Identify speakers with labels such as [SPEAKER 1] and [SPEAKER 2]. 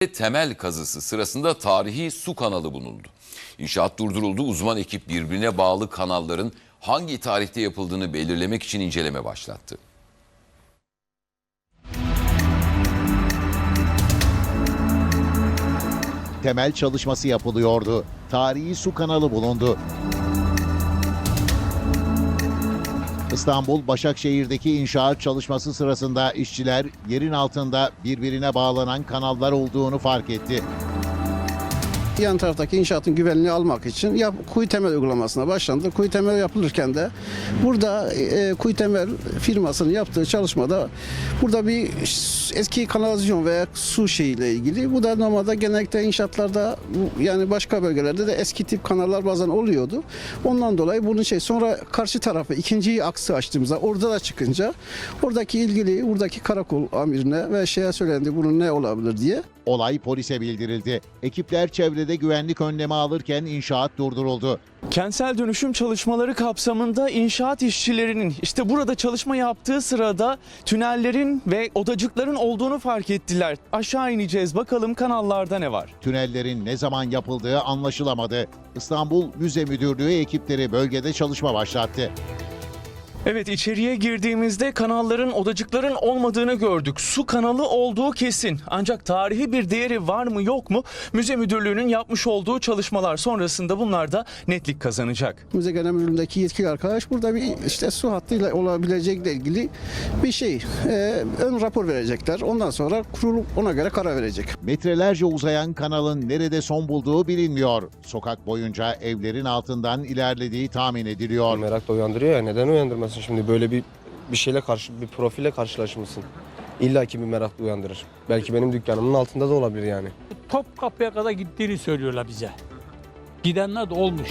[SPEAKER 1] temel kazısı sırasında tarihi su kanalı bulundu. İnşaat durduruldu. Uzman ekip birbirine bağlı kanalların hangi tarihte yapıldığını belirlemek için inceleme başlattı.
[SPEAKER 2] temel çalışması yapılıyordu. Tarihi su kanalı bulundu. İstanbul Başakşehir'deki inşaat çalışması sırasında işçiler yerin altında birbirine bağlanan kanallar olduğunu fark etti.
[SPEAKER 3] Yan taraftaki inşaatın güvenliğini almak için yap, kuyu temel uygulamasına başlandı. Kuyu temel yapılırken de burada e, kuyu temel firmasının yaptığı çalışmada burada bir eski kanalizasyon veya su şeyiyle ilgili. Bu da normalde genellikle inşaatlarda yani başka bölgelerde de eski tip kanallar bazen oluyordu. Ondan dolayı bunun şey sonra karşı tarafı ikinci aksı açtığımızda orada da çıkınca oradaki ilgili buradaki karakol amirine ve şeye söylendi bunun ne olabilir diye.
[SPEAKER 2] Olay polise bildirildi. Ekipler çevrede güvenlik önlemi alırken inşaat durduruldu.
[SPEAKER 4] Kentsel dönüşüm çalışmaları kapsamında inşaat işçilerinin işte burada çalışma yaptığı sırada tünellerin ve odacıkların olduğunu fark ettiler. Aşağı ineceğiz bakalım kanallarda ne var?
[SPEAKER 2] Tünellerin ne zaman yapıldığı anlaşılamadı. İstanbul Müze Müdürlüğü ekipleri bölgede çalışma başlattı.
[SPEAKER 4] Evet içeriye girdiğimizde kanalların odacıkların olmadığını gördük. Su kanalı olduğu kesin. Ancak tarihi bir değeri var mı yok mu? Müze müdürlüğünün yapmış olduğu çalışmalar sonrasında bunlar da netlik kazanacak.
[SPEAKER 3] Müze Genel Müdürlüğü'ndeki yetkili arkadaş burada bir işte su hattıyla olabilecekle ilgili bir şey e, ön rapor verecekler. Ondan sonra kurul ona göre karar verecek.
[SPEAKER 2] Metrelerce uzayan kanalın nerede son bulduğu bilinmiyor. Sokak boyunca evlerin altından ilerlediği tahmin ediliyor.
[SPEAKER 5] Merak da uyandırıyor ya neden uyandırmasın şimdi böyle bir bir şeyle karşı bir profille karşılaşmışsın. İlla ki bir merak uyandırır. Belki benim dükkanımın altında da olabilir yani.
[SPEAKER 6] Topkapı'ya kadar gittiğini söylüyorlar bize. Gidenler de olmuş.